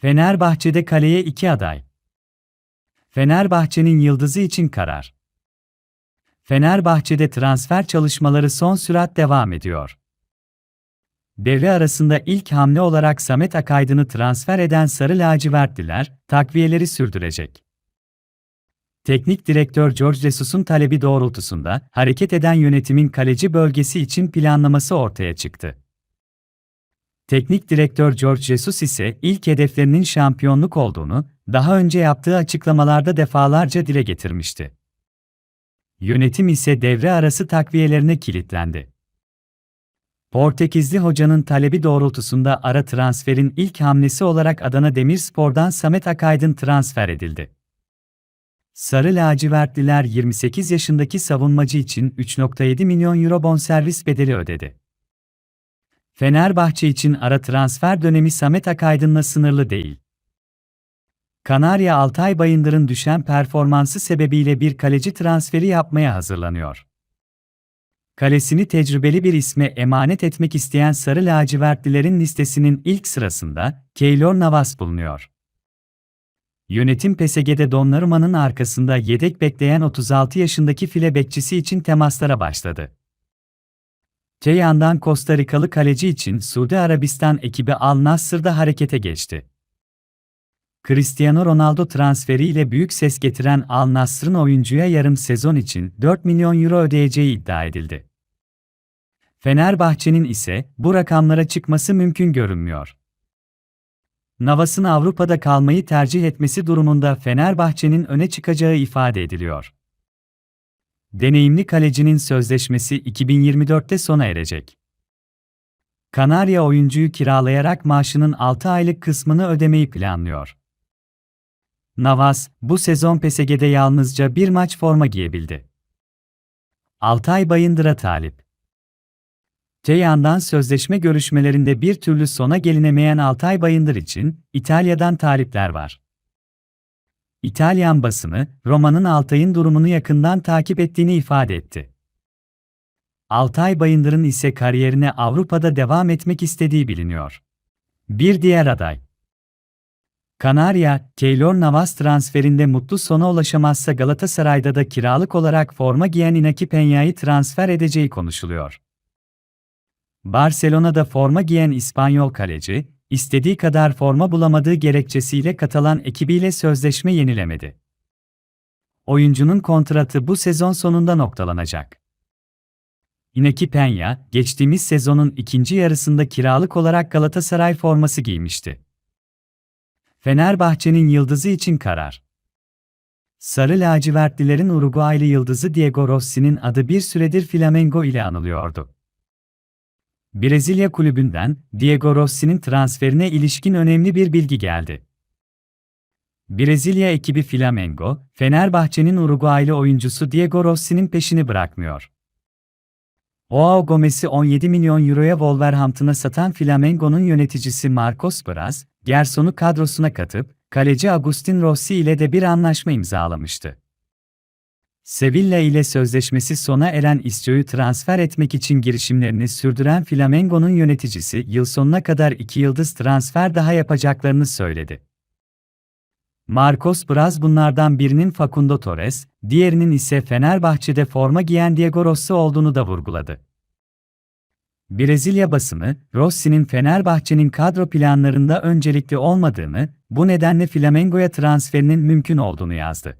Fenerbahçe'de kaleye iki aday. Fenerbahçe'nin yıldızı için karar. Fenerbahçe'de transfer çalışmaları son sürat devam ediyor. Devre arasında ilk hamle olarak Samet Akaydın'ı transfer eden Sarı Lacivertliler, takviyeleri sürdürecek. Teknik direktör George Jesus'un talebi doğrultusunda hareket eden yönetimin kaleci bölgesi için planlaması ortaya çıktı. Teknik direktör George Jesus ise ilk hedeflerinin şampiyonluk olduğunu daha önce yaptığı açıklamalarda defalarca dile getirmişti. Yönetim ise devre arası takviyelerine kilitlendi. Portekizli hocanın talebi doğrultusunda ara transferin ilk hamlesi olarak Adana Demirspor'dan Samet Akaydın transfer edildi. Sarı lacivertliler 28 yaşındaki savunmacı için 3.7 milyon euro bonservis bedeli ödedi. Fenerbahçe için ara transfer dönemi Samet Akaydın'la sınırlı değil. Kanarya Altay Bayındır'ın düşen performansı sebebiyle bir kaleci transferi yapmaya hazırlanıyor. Kalesini tecrübeli bir isme emanet etmek isteyen Sarı lacivertlilerin listesinin ilk sırasında Keylor Navas bulunuyor. Yönetim PSG'de Donnaruma'nın arkasında yedek bekleyen 36 yaşındaki file bekçisi için temaslara başladı. Te yandan Costa Rikalı kaleci için Suudi Arabistan ekibi Al Nassr'da harekete geçti. Cristiano Ronaldo transferiyle büyük ses getiren Al Nassr'ın oyuncuya yarım sezon için 4 milyon euro ödeyeceği iddia edildi. Fenerbahçe'nin ise bu rakamlara çıkması mümkün görünmüyor. Navas'ın Avrupa'da kalmayı tercih etmesi durumunda Fenerbahçe'nin öne çıkacağı ifade ediliyor. Deneyimli kalecinin sözleşmesi 2024'te sona erecek. Kanarya oyuncuyu kiralayarak maaşının 6 aylık kısmını ödemeyi planlıyor. Navas, bu sezon PSG'de yalnızca bir maç forma giyebildi. Altay Bayındır'a talip. Te yandan sözleşme görüşmelerinde bir türlü sona gelinemeyen Altay Bayındır için İtalya'dan talipler var. İtalyan basını, Roma'nın Altay'ın durumunu yakından takip ettiğini ifade etti. Altay Bayındır'ın ise kariyerine Avrupa'da devam etmek istediği biliniyor. Bir diğer aday. Kanarya, Keylor Navas transferinde mutlu sona ulaşamazsa Galatasaray'da da kiralık olarak forma giyen Inaki Peña'yı transfer edeceği konuşuluyor. Barcelona'da forma giyen İspanyol kaleci, istediği kadar forma bulamadığı gerekçesiyle Katalan ekibiyle sözleşme yenilemedi. Oyuncunun kontratı bu sezon sonunda noktalanacak. Inaki Peña, geçtiğimiz sezonun ikinci yarısında kiralık olarak Galatasaray forması giymişti. Fenerbahçe'nin yıldızı için karar. Sarı lacivertlilerin Uruguaylı yıldızı Diego Rossi'nin adı bir süredir Flamengo ile anılıyordu. Brezilya kulübünden Diego Rossi'nin transferine ilişkin önemli bir bilgi geldi. Brezilya ekibi Flamengo, Fenerbahçe'nin Uruguaylı oyuncusu Diego Rossi'nin peşini bırakmıyor. Joao Gomez'i 17 milyon euroya Wolverhampton'a satan Flamengo'nun yöneticisi Marcos Braz, Gerson'u kadrosuna katıp, kaleci Agustin Rossi ile de bir anlaşma imzalamıştı. Sevilla ile sözleşmesi sona eren İsco'yu transfer etmek için girişimlerini sürdüren Flamengo'nun yöneticisi yıl sonuna kadar iki yıldız transfer daha yapacaklarını söyledi. Marcos Braz bunlardan birinin Facundo Torres, diğerinin ise Fenerbahçe'de forma giyen Diego Rossi olduğunu da vurguladı. Brezilya basını, Rossi'nin Fenerbahçe'nin kadro planlarında öncelikli olmadığını, bu nedenle Flamengo'ya transferinin mümkün olduğunu yazdı.